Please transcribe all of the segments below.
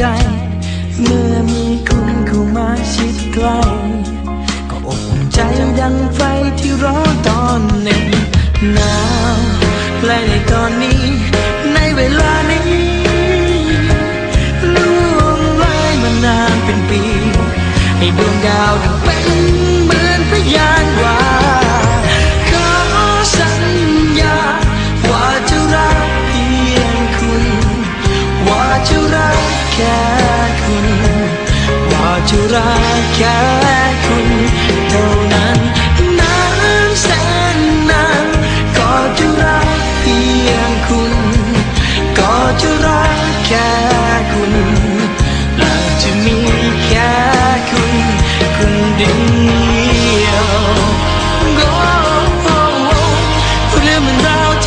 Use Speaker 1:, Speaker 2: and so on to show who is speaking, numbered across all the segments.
Speaker 1: ใจ เมื่อมีคุณเข้ามาชิดใกล้ก็อบอุ่นใจดังไฟที่ร้อนตอนในหนาวและในตอนนี้ ในเวลานี้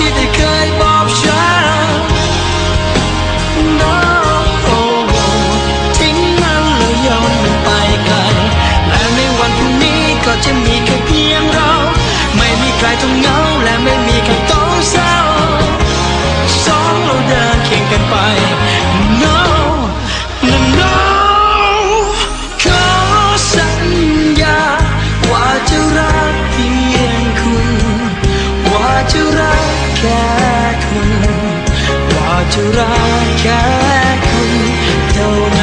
Speaker 1: keep it going. จะรักแค่คุณเท่านั้น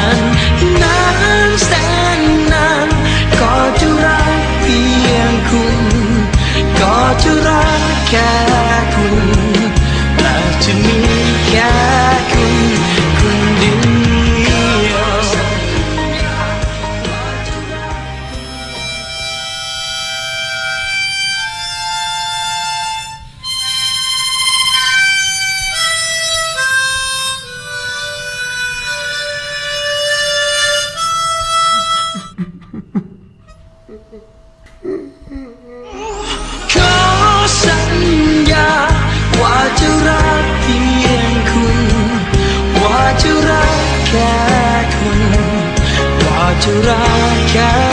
Speaker 1: แค่คนณรอจะรักแค่